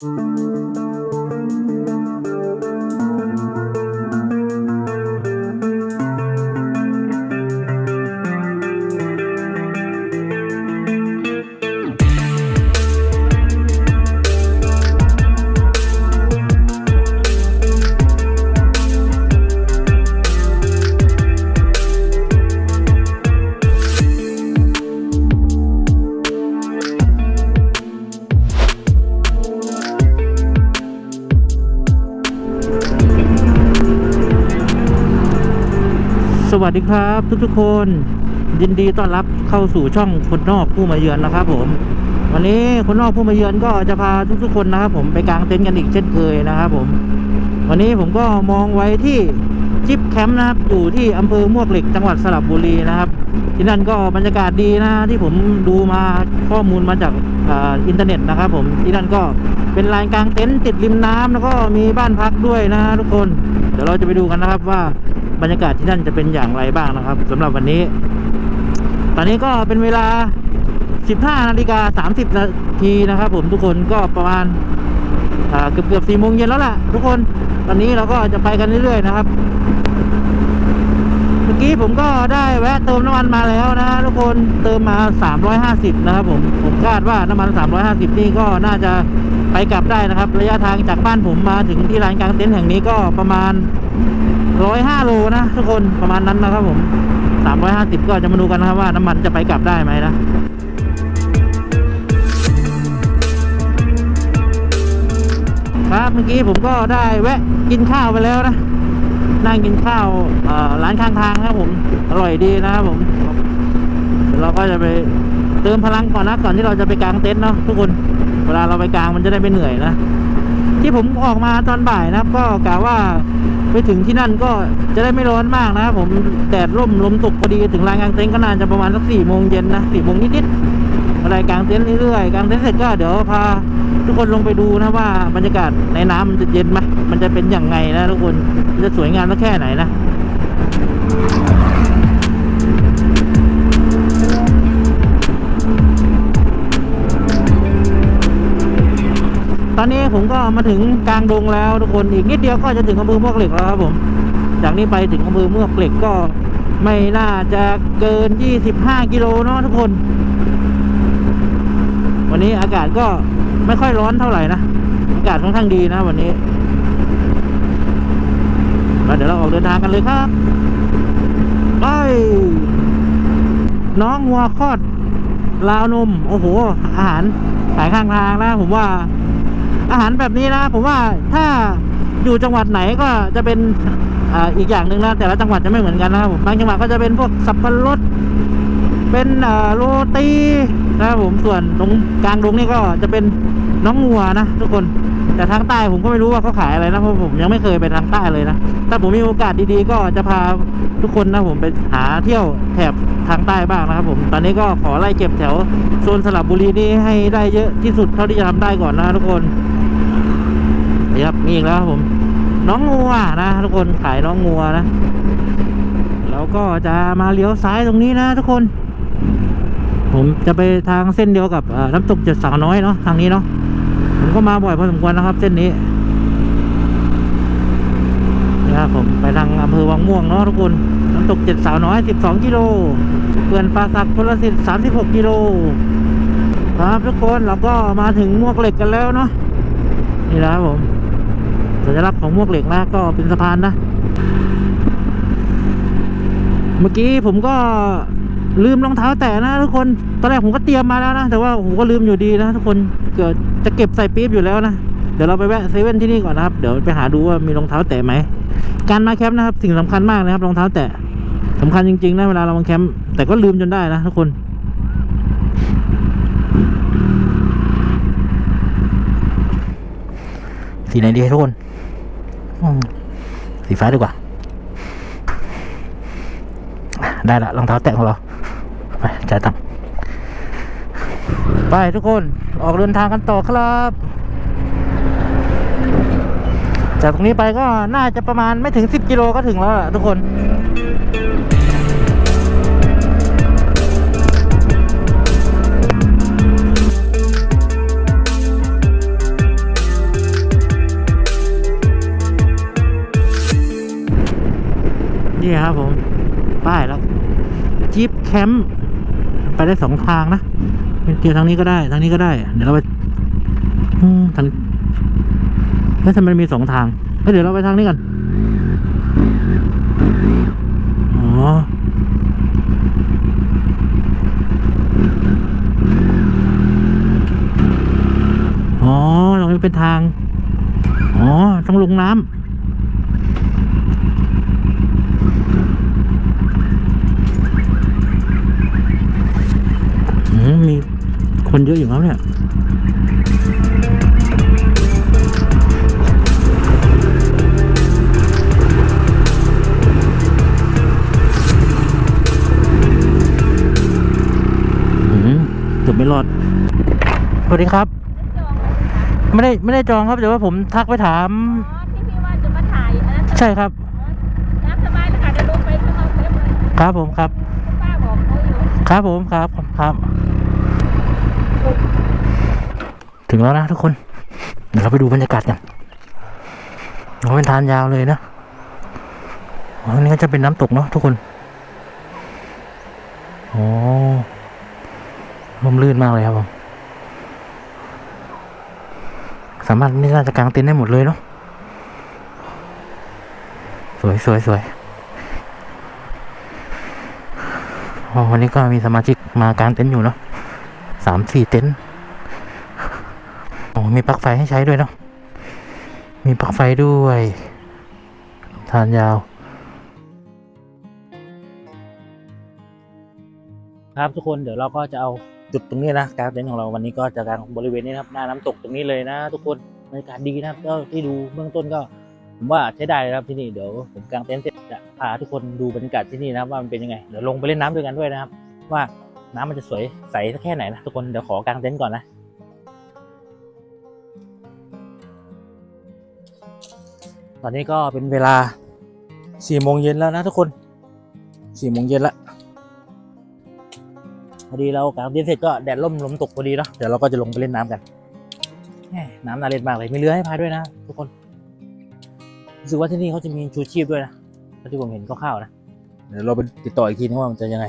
Música สวัสดีครับทุกๆคน ยินดีต้อนรับเข้าสู่ช่องคนนอกผู้มาเยือนนะครับ ผม วันนี้คนนอกผู้มาเยือนก็จะพาทุกๆคนนะครับ ผมไปกางเต็นท์กันอีกเช่นเคยนะครับผม วันนี้ผมก็มองไว้ที่จิบแคมป์นะครับอยู่ที่อำเภอมวกเหล็กจังหวัดสระบุรีนะครับ ที่นั่นก็บรรยากาศดีนะที่ผมดูมาข้อมูลมาจากออินเทอร์เน็ตนะครับ ผมที่นั่นก็เป็นลานกลางเต็นท์ติดริมน้ำแล้วก็มีบ้านพักด้วยนะทุกคน เดี๋ยวเราจะไปดูกันนะครับว่า บรรยากาศที่นั่นจะเป็นอย่างไรบ้างนะครับสำหรับวันนี้ ตอนนี้ก็เป็นเวลา 15นาฬิกา30นาทีนะครับ ผมทุกคนก็ประมาณเกือบเกือบสี่โมงเย็นแล้วล่ะ ทุกคนตอนนี้เราก็จะไปกันเรื่อยๆนะครับ เมื่อกี้ผมก็ได้แวะเติมน้ำมันมาแล้วนะทุกคนเติมมา 350 นะครับผมผมคาดว่าน้ำมัน 350 นี่ก็น่าจะไปกลับได้นะครับ ระยะทางจากบ้านผมมาถึงที่ร้านกลางเต็นท์แห่งนี้ก็ประมาณ 105โลนะทุกคนประมาณนั้นนะครับผม350ก็จะมาดูกันนะครับว่าน้ำมันจะไปกลับได้ไหมนะครับเมื่อกี้ผมก็ได้แวะกินข้าวไปแล้วนะ นั่งกินข้าวร้านข้างทางครับผม อร่อยดีนะครับผมเราก็จะไปเติมพลังก่อนนะก่อนที่เราจะไปกางเต็นท์เนาะทุกคน เวลาเราไปกางมันจะได้ไม่เหนื่อยนะ ที่ผมออกมาตอนบ่ายนะครับก็กะว่า ไปถึงที่นั่นก็จะได้ไม่ร้อนมากนะครับผมแดดร่มลมตกพอดีถึงลานกางเต็นท์ก็นานจะประมาณสักสี่โมงเย็นนะสี่โมงนิดๆอะไรกางเต็นท์เรื่อยๆกางเต็นท์เสร็จก็เดี๋ยวพาทุกคนลงไปดูนะว่าบรรยากาศในน้ำมันจะเย็นไหมมันจะเป็นอย่างไงนะทุกคนมันจะสวยงามสักแค่ไหนนะ อนนี้ผมก็มาถึงกลางดงแล้วทุกคนอีกนิดเดียวก็จะถึงอำเภอมวกเหล็กแล้วครับผม จากนี้ไปถึงอำเภอมวกเหล็กก็ไม่น่าจะเกิน 25 กิโลเนาะทุกคน วันนี้อากาศก็ไม่ค่อยร้อนเท่าไหร่นะ อากาศค่อนข้างดีนะวันนี้มาเดี๋ยวเราออกเดินทางกันเลยครับไปน้องวัวคลอดลาวนม โอ้โห อาหารขายข้างทางนะผมว่า อาหารแบบนี้นะผมว่าถ้าอยู่จังหวัดไหนก็จะเป็นอ,อีกอย่างหนึ่งนะแต่ละจังหวัดจะไม่เหมือนกันนะครับผมบางจังหวัดก็จะเป็นพวกสับปะรดเป็นโรตีนะครับผมส่วนตรงกลางดงนี่ก็จะเป็นน้องงัวนะทุกคนแต่ทางใต้ผมก็ไม่รู้ว่าเขาขายอะไรนะเพราะผมยังไม่เคยไปทางใต้เลยนะถ้าผมมีโอกาสดีๆ ก็จะพาทุกคนนะผมไปหาเที่ยวแถบทางใต้บ้างนะครับ ผมตอนนี้ก็ขอไล่เก็บแถวโซนสลับบุรีนี่ให้ได้เยอะที่สุดเท่าที่จะทำได้ก่อนนะทุกคน นี่ครับมีอีกแล้วครับผม น้องงัวนะทุกคนขายน้องงัวนะ แล้วก็จะมาเลี้ยวซ้ายตรงนี้นะทุกคน ผมจะไปทางเส้นเดียวกับน้ำตกเจ็ดสาวน้อยเนาะทางนี้เนาะผมก็มาบ่อยพอสมควรนะครับ เส้นนี้นี่ครับผมไปทางอำเภอวังม่วงเนาะทุกคนน้ำตกเจ็ดสาวน้อยสิบสองกิโลเขื่อนป่าสักพลสิทธิ์สามสิบหกกิโลครับทุกคนเราก็มาถึงมวกเหล็กกันแล้วเนาะนี่นะครับผม สัญลักษณ์ของมวกเหล็กนะก็เป็นสะพานนะ เมื่อกี้ผมก็ลืมรองเท้าแตะนะทุกคน ตอนแรกผมก็เตรียมมาแล้วนะ แต่ว่าผมก็ลืมอยู่ดีนะทุกคน เกิดจะเก็บใส่ปี๊บอยู่แล้วนะ เดี๋ยวเราไปแวะเซเว่นที่นี่ก่อนนะครับ เดี๋ยวไปหาดูว่ามีรองเท้าแตะไหม การมาแคมป์นะครับ สิ่งสำคัญมากนะครับรองเท้าแตะสำคัญจริงๆนะเวลาเรามาแคมป์แต่ก็ลืมจนได้นะทุกคนสีไหนดีทุกคน สีฟ้าดีกว่า ได้ละรองเท้าแตะของเรา ไปจ่ายตังค์ไปทุกคนออกเดินทางกันต่อครับ จากตรงนี้ไปก็น่าจะประมาณไม่ถึง 10 กิโลก็ถึงแล้วทุกคน นี่ครับผม ป้ายแล้วจีบแคมป์ไปได้สองทางนะเกียร์ทางนี้ก็ได้ ทางนี้ก็ได้ เดี๋ยวเราไปทางแล้วทำไมมีสองทางเอ้ยเดี๋ยวเราไปทางนี้กันอ๋ออ๋อตรงนี้เป็นทาง อ๋อ ต้องลงน้ำ มมีคนเยอะอยู่ครับเนี่ยอืมเกือบไม่รอด สวัสดีครับจองเลยค่ะไม่ได้ไม่ได้จองครับแต่ว่าผมทักไปถามอ๋อที่พี่ว่าจะมาถ่ายอันนั้นใช่ครับน้ำสบายเลยค่ะเดี๋ยวลงไปข้างนอกเต็มเลยครับผมครับคุณป้าบอกเขาอยู่ครับผมครับครับ ถึงแล้วนะทุกคน เดี๋ยวเราไปดูบรรยากาศกันเราเป็นทานยาวเลยนะอันนี้ก็จะเป็นน้ำตกเนาะทุกคนโอ้ลมลื่นมากเลยครับผมสามารถนี่น่าจะกางเต็นท์ได้หมดเลยเนาะสวยสวยสวยอ๋อวันนี้ก็มีสมาชิกมากางเต็นท์อยู่เนาะสามสี่เต็นท์ มีปลั๊กไฟให้ใช้ด้วยเนาะ มีปลั๊กไฟด้วยทานยาว ครับทุกคนเดี๋ยวเราก็จะเอาจุดตรงนี้นะกางเต็นท์ของเราวันนี้ก็จะกางบริเวณนี้นะครับหน้าน้ำตกตรงนี้เลยนะ ทุกคนบรรยากาศดีนะครับก็ที่ดูเบื้องต้นก็ผมว่าใช้ได้เลยครับที่นี่เดี๋ยวผมกางเต็นท์เสร็จจะพาทุกคนดูบรรยากาศที่นี่นะครับว่ามันเป็นยังไงเดี๋ยวลงไปเล่นน้ำด้วยกันด้วยนะครับ ว่าน้ำมันจะสวยใสแค่ไหนนะทุกคนเดี๋ยวขอกางเต็นท์ก่อนนะ ตอนนี้ก็เป็นเวลาสี่โมงเย็นแล้วนะทุกคนสี่โมงเย็นละพอดีเรากางเต็นท์เสร็จก็แดดร่มลมตกพอดีเนาะเดี๋ยวเราก็จะลงไปเล่นน้ำกันแหม่น้ำน่าเล่นมากเลยมีเรือให้พายด้วยนะ ทุกคนรู้สึกว่าที่นี่เขาจะมีชูชีพด้วยนะที่ผมเห็นคร่าวๆนะเดี๋ยวเราไปติดต่ออีกทีนึงว่ามันจะยังไง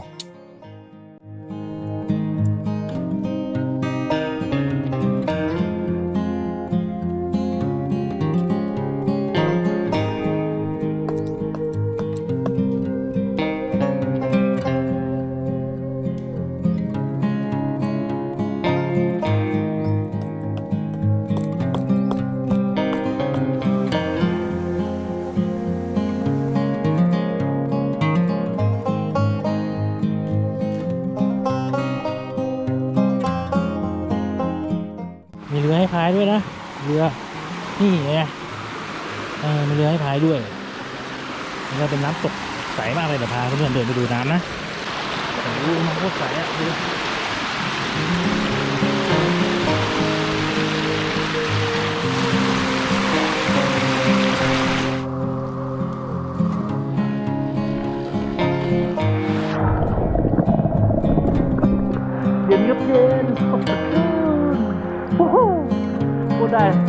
มีเรือให้พายด้วยนะ เรือ นี่ไงเออมีเรือให้พายด้วยนี่ก็เป็นน้ำตกใสมากเลยเดี๋ยวพาเพื่อนๆเดินไปดูน้ำนะโอ้โหน้ำโคตรใสอะดู พู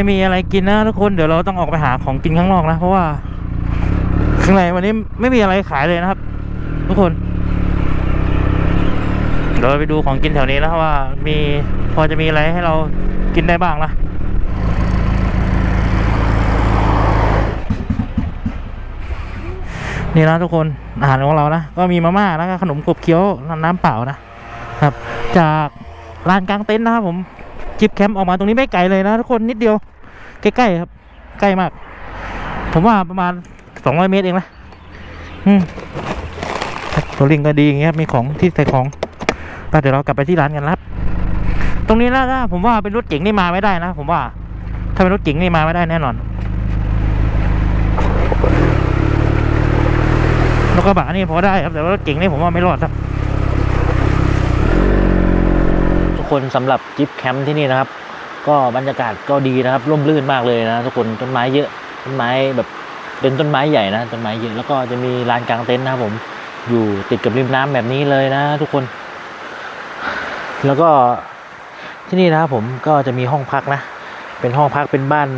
ไม่มีอะไรกินนะทุกคนเดี๋ยวเราต้องออกไปหาของกินข้างนอกนะ เพราะว่า ข้างในวันนี้ไม่มีอะไรขายเลยนะครับ ทุกคนเดี๋ยวไปดูของกินแถวนี้นะว่า มีพอจะมีอะไรให้เรากินได้บ้างนะนี่นะทุกคนอาหารของเรานะก็มีมาม่าแล้วก็ขนมขบเคี้ยวน้ำเปล่านะครับ จากลานกลางเต็นท์นะครับผมจิบแคมป์ออกมาตรงนี้ไม่ไกลเลยนะทุกคนนิดเดียว ใกล้ๆครับ ใกล้มาก ผมว่าประมาณสองร้อยเมตรเองนะอืมตัวลิงก็ดีอย่างเงี้ยมีของที่ใส่ของไปเดี๋ยวเรากลับไปที่ร้านกันครับ ตรงนี้นะนะผมว่าเป็นรถเก๋งนี่มาไม่ได้นะ ผมว่า ถ้าเป็นรถเก๋งนี่มาไม่ได้แน่นอนรถกระบะนี่พอได้ครับแต่ว่ารถเก๋งนี่ผมว่าไม่รอดครับ ทุกคนสำหรับจิ๊ปแคมป์ที่นี่นะครับ ก็บรรยากาศก็ดีนะครับ ร่มรื่นมากเลยนะทุกคนต้นไม้เยอะต้นไม้แบบเป็นต้นไม้ใหญ่นะต้นไม้เยอะแล้วก็จะมีลานกลางเต็นท์นะครับผมอยู่ติดกับริมน้ำแบบนี้เลยนะทุกคน แล้วก็ที่นี่นะครับผมก็จะมีห้องพักนะ เป็นห้องพักเป็นบ้าน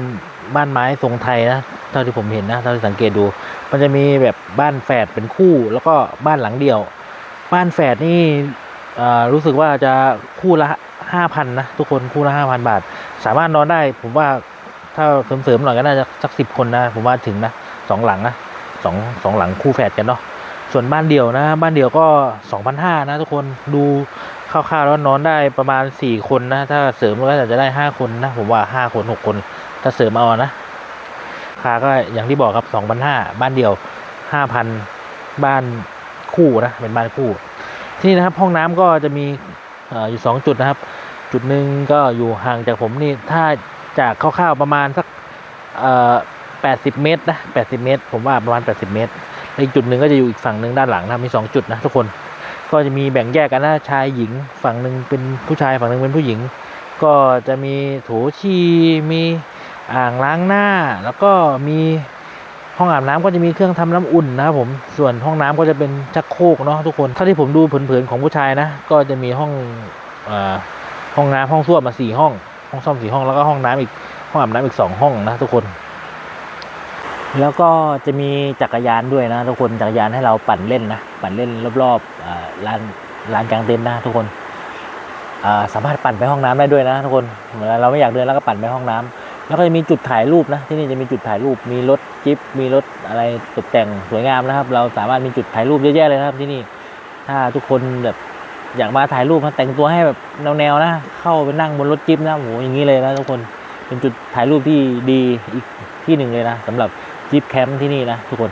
บ้านไม้ทรงไทยนะเท่าที่ผมเห็นนะเท่าที่สังเกตดู มันจะมีแบบบ้านแฝดเป็นคู่ แล้วก็บ้านหลังเดียว บ้านแฝดนี่ รู้สึกว่าจะคู่ละห้าพันนะทุกคนคู่ละห้าพันบาท สามารถนอนได้ ผมว่าถ้าเสริมๆหน่อยก็น่าจะสักสิบคนนะ ผมว่าถึงนะสองหลังนะสองสองหลังคู่แฝดกันเนาะส่วนบ้านเดี่ยวนะ บ้านเดี่ยวก็สองพันห้านะทุกคนดูคร่าวๆแล้วนอนได้ประมาณสี่คนนะ ถ้าเสริมก็อาจจะได้ห้าคนนะ ผมว่าห้าคนหกคน ถ้าเสริมเอานะคาก็อย่างที่บอกครับสองพันห้าบ้านเดี่ยวห้าพันบ้านคู่นะเป็นบ้านคู่ ที่นี่นะครับห้องน้ำก็จะมีอยู่สองจุดนะครับ จุดหนึ่งก็อยู่ห่างจากผมนี่ถ้าจากคร่าวๆประมาณสักแปดสิบเมตรนะแปดสิบเมตร ผมว่าประมาณแปดสิบเมตรอีกจุดหนึ่งก็จะอยู่อีกฝั่งหนึ่งด้านหลังนะมีสองจุดนะทุกคนก็จะมีแบ่งแยกกันนะชายหญิง ฝั่งหนึ่งเป็นผู้ชายฝั่งหนึ่งเป็นผู้หญิง ก็จะมีโถชีมีอ่างล้างหน้า แล้วก็มี ห้องอาบน้ำก็จะมีเครื่องทำน้ำอุ่นนะครับผมส่วนห้องน้ำก็จะเป็นชักโครกเนาะทุกคนเท่าที่ผมดูเผินๆของผู้ชายนะ ก็จะมีห้องอห้องน้ำห้องส้วมมาสี่ห้อง ห้องซ่อมสี่ห้องแล้วก็ห้องน้ำอีกห้องอาบน้ำอีกสองห้องนะทุกคน แล้วก็จะมีจักรยานด้วยนะ ทุกคนจักรยานให้เราปั่นเล่นนะปั่นเล่นรอบๆอ่าลานลานกลางเต็นท์นะทุกคนสามารถปั่นไปห้องน้ำได้ด้วยนะทุกคนเวลาเราไม่อยากเดินแล้วก็ปั่นไปห้องน้ำ แล้วก็จะมีจุดถ่ายรูปนะที่นี่จะมีจุดถ่ายรูป มีรถจิ๊บมีรถอะไรตกแต่งสวยงามนะครับ เราสามารถมีจุดถ่ายรูปเยอะแยะเลยครับที่นี่ถ้าทุกคนแบบอยากมาถ่ายรูปมาแต่งตัวให้แบบแนวๆนะ เข้าไปนั่งบนรถจิ๊บนะโหอย่างนี้เลยนะทุกคนเป็นจุดถ่ายรูปที่ดีอีกที่หนึ่งเลยนะสำหรับจิ๊บแคมป์ที่นี่นะทุกคน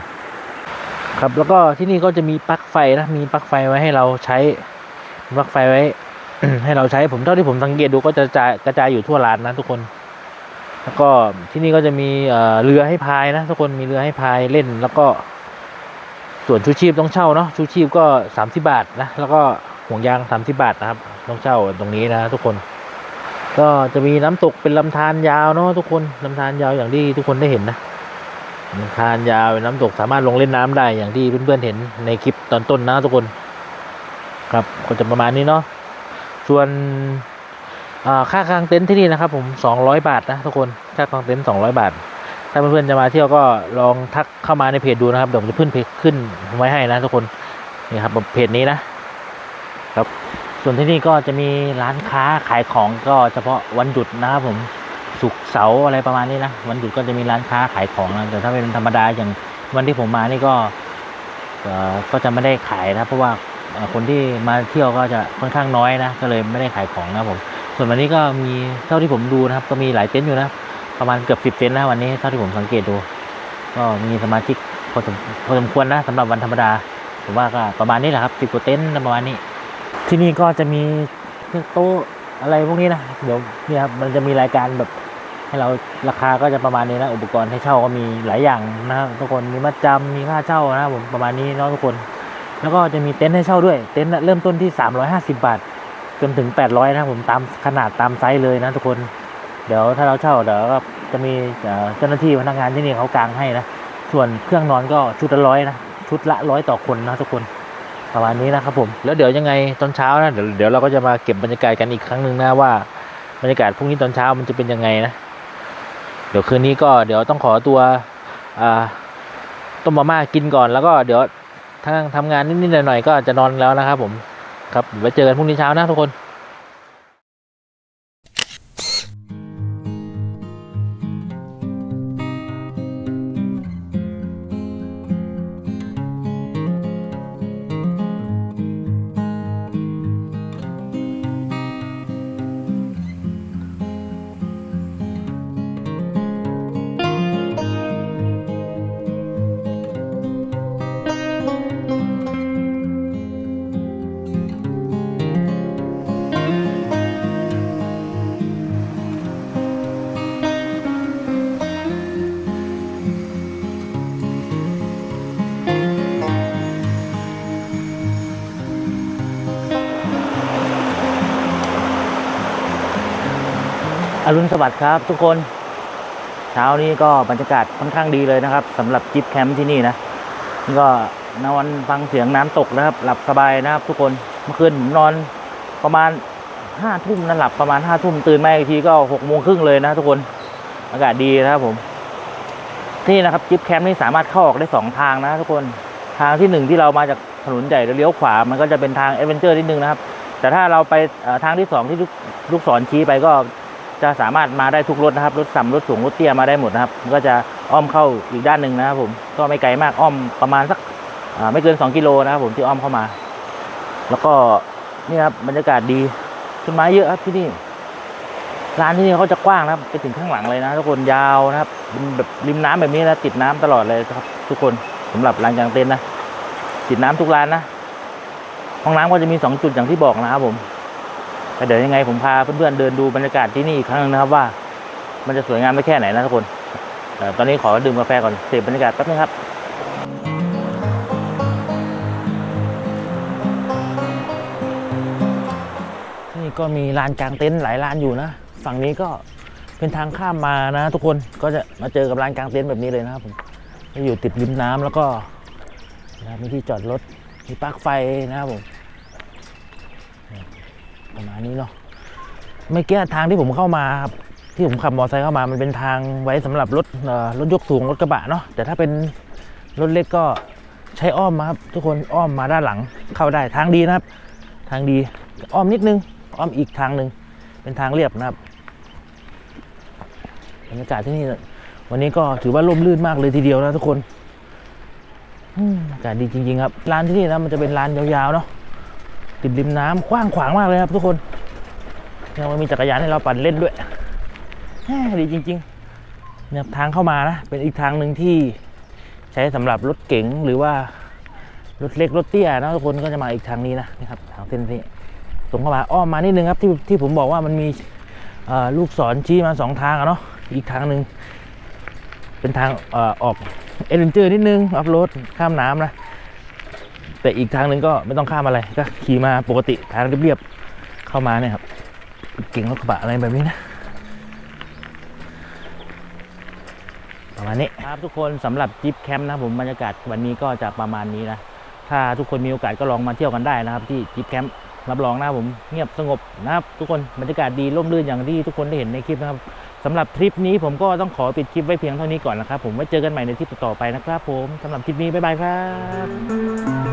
ครับแล้วก็ที่นี่ก็จะมีปลั๊กไฟนะมีปลั๊กไฟไว้ให้เราใช้ปลั๊กไฟไว้ ให้เราใช้ผมเท่าที่ผมสังเกตดูก็จะกระจายกระจายอยู่ทั่วร้านนะทุกคน แล้วก็ที่นี่ก็จะมีเรือให้พายนะทุกคนมีเรือให้พายเล่น แล้วก็ส่วนชูชีพต้องเช่าเนาะชูชีพก็สามสิบาทนะแล้วก็ห่วงยางสามสิบาทนะครับต้องเช่าตรงนี้นะทุกคน ก็จะมีน้ำตกเป็นลำธารยาวเนาะทุกคนลำธารยาวอย่างที่ทุกคนได้เห็นนะลำธารยาวเป็นน้ำตกสามารถลงเล่นน้ำได้อย่างที่เพื่อนๆเห็นในคลิปตอนต้นนะทุกคน ครับก็จะประมาณนี้เนาะส่วน ค่ากางเต็นท์ที่นี่นะครับผมสองร้อยบาทนะทุกคนค่ากางเต็นท์สองร้อยบาท ถ้าเพื่อนๆจะมาเที่ยวก็ลองทักเข้ามาในเพจดูนะครับเดี๋ยวผมจะขึ้นเพจขึ้นไว้ให้นะทุกคนนี่ครับเพจนี้นะครับส่วนที่นี่ก็จะมีร้านค้าขายของก็เฉพาะวันหยุดนะครับผมศุกร์เสาร์อะไรประมาณนี้นะวันหยุดก็จะมีร้านค้าขายของนะแต่ถ้าเป็นธรรมดาอย่างวันที่ผมมานี่ก็ก็จะไม่ได้ขายนะเพราะว่าคนที่มาเที่ยวก็จะค่อนข้างน้อยนะก็เลยไม่ได้ขายของนะผม ส่วนวันนี้ก็มีเท่าที่ผมดูนะครับ ก็มีหลายเต็นท์อยู่นะ ประมาณเกือบสิบเต็นท์นะวันนี้เท่าที่ผมสังเกตดู ก็มีสมาชิกพอสมพอสมควรนะสำหรับวันธรรมดาผมว่าก็ประมาณนี้แหละครับสิบกว่าเต็นท์ประมาณนี้ ที่นี่ก็จะมีเครื่องโต๊ะอะไรพวกนี้นะเดี๋ยวนี่ครับมันจะมีรายการแบบให้เราราคาก็จะประมาณนี้นะอุปกรณ์ให้เช่าก็มีหลายอย่างนะครับทุกคนมีมัดจำมีค่าเช่านะผมประมาณนี้เนาะทุกคน แล้วก็จะมีเต็นท์ให้เช่าด้วยเต็นท์เริ่มต้นที่ 350 บาท จนถึง 800 นะผมตามขนาดตามไซส์เลยนะทุกคน เดี๋ยวถ้าเราเช่าเดี๋ยวก็จะมีเจ้าหน้าที่พนักงานที่นี่เขากางให้นะ ส่วนเครื่องนอนก็ชุดละร้อยนะ ชุดละร้อยต่อคนนะทุกคนประมาณนี้นะครับผม แล้วเดี๋ยวยังไงตอนเช้านะเดี๋ยวเดี๋ยวเราก็จะมาเก็บบรรยากาศกันอีกครั้งหนึ่งนะว่าบรรยากาศพรุ่งนี้ตอนเช้ามันจะเป็นยังไงนะเดี๋ยวคืนนี้ก็เดี๋ยวต้องขอตัวต้มมาม่ากินก่อนแล้วก็เดี๋ยวทางทำงานนิดๆหน่อยๆก็จะนอนแล้วนะครับผม ครับไว้เจอกันพรุ่งนี้เช้านะทุกคน รุณสวัสดิ์ครับทุกคน เช้านี้ก็บรรยากาศค่อนข้างดีเลยนะครับสำหรับจิปแคมป์ที่นี่นะนี่ก็นอนฟังเสียงน้ำตกนะครับ หลับสบายนะครับทุกคนเมื่อคืนผมนอนประมาณห้าทุ่มนั่นหลับประมาณห้าทุ่มตื่นมาอีกทีก็หกโมงครึ่งเลยนะทุกคนอากาศดีนะครับผมที่นี่นะครับจิปแคมป์นี่สามารถเข้าออกได้สองทางนะทุกคนทางที่หนึ่งที่เรามาจากถนนใหญ่เลี้ยวขวา มันก็จะเป็นทางเอเวนเจอร์นิดนึงนะครับ แต่ถ้าเราไปทางที่สองที่ลูกศรชี้ไปก็ จะสามารถมาได้ทุกรถนะครับ รถสัมรถสูงรถเตี้ยมาได้หมดนะครับก็จะอ้อมเข้าอีกด้านหนึ่งนะครับผมก็ไม่ไกลมากอ้อมประมาณสักไม่เกิน 2 กิโลนะครับผมที่อ้อมเข้ามา แล้วก็นี่ครับบรรยากาศดีต้นไม้เยอะครับที่นี่ร้านที่นี่เขาจะกว้างนะครับไปถึงข้างหลังเลยนะทุกคนยาวนะครับเป็นแบบริมน้ำแบบนี้นะติดน้ำตลอดเลยครับ ทุกคนสำหรับร้านกลางเต็นท์นะติดน้ำทุกร้านนะห้องน้ำก็จะมีสองจุดอย่างที่บอกนะครับผม เดี๋ยวยังไงผมพาเพื่อนๆเดินดูบรรยากาศที่นี่อีกครั้งนึงนะครับว่า มันจะสวยงามไม่แค่ไหนนะทุกคนตอนนี้ขอดื่มกาแฟก่อนเสพบรรยากาศแป๊บนึงครับนี่ก็มีลานกลางเต็นท์หลายลานอยู่นะ ฝั่งนี้ก็เป็นทางข้ามมานะ ทุกคนก็จะมาเจอกับลานกลางเต็นท์แบบนี้เลยนะครับผมอยู่ติดริมน้ำแล้วก็มีที่จอดรถมีปลั๊กไฟนะครับผม ประมาณนี้เนาะเมื่อกี้ทางที่ผมเข้ามาครับที่ผมขับมอเตอร์ไซค์เข้ามามันเป็นทางไว้สำหรับรถรถยกสูงรถกระบะเนาะแต่ถ้าเป็นรถเล็กก็ใช้อ้อมมาครับทุกคนอ้อมมาด้านหลังเข้าได้ทางดีนะครับ ทางดีอ้อมนิดนึง อ้อมอีกทางหนึ่งเป็นทางเรียบนะครับบรรยากาศที่นี่วันนี้ก็ถือว่าร่มรื่นมากเลยทีเดียวนะทุกคนอากาศดีจริงๆครับร้านที่นี่นะมันจะเป็นร้านยาวๆเนาะ ติดริมน้ำกว้างขวางมากเลยครับทุกคนยังมีจักรยานให้เราปั่นเล่นด้วยดีจริงๆเนี่ยทางเข้ามานะ เป็นอีกทางหนึ่งที่ใช้สำหรับรถเก๋งหรือว่ารถเล็กรถเตี้ยนะทุกคนก็จะมาอีกทางนี้นะนี่ครับทางเส้นนี้ตรงเข้ามาอ้อมมานิดนึงครับที่ที่ผมบอกว่ามันมีลูกศรชี้มาสองทางอะเนาะอีกทางหนึ่งเป็นทางออออกเอเวนเจอร์นิดนึงอัพโรดข้ามน้ำนะ แต่อีกทางหนึ่งก็ไม่ต้องข้ามอะไรก็ขี่มาปกติทางเรียบๆเข้ามาเนี่ยครับเก่งรถกระบะอะไรแบบนี้นะประมาณนี้ครับทุกคนสำหรับจิปแคมป์นะผมบรรยากาศวันนี้ก็จะประมาณนี้นะถ้าทุกคนมีโอกาสก็ลองมาเที่ยวกันได้นะครับ ที่จิปแคมป์รับรองนะผมเงียบสงบนะครับ ทุกคนบรรยากาศดีร่มรื่นอย่างที่ทุกคนได้เห็นในคลิปนะครับสำหรับทริปนี้ผมก็ต้องขอปิดคลิปไว้เพียงเท่านี้ก่อนนะครับ ผมไว้เจอกันใหม่ในทริปต่อไปนะครับ ผมสำหรับทริปนี้บ๊ายบายครับ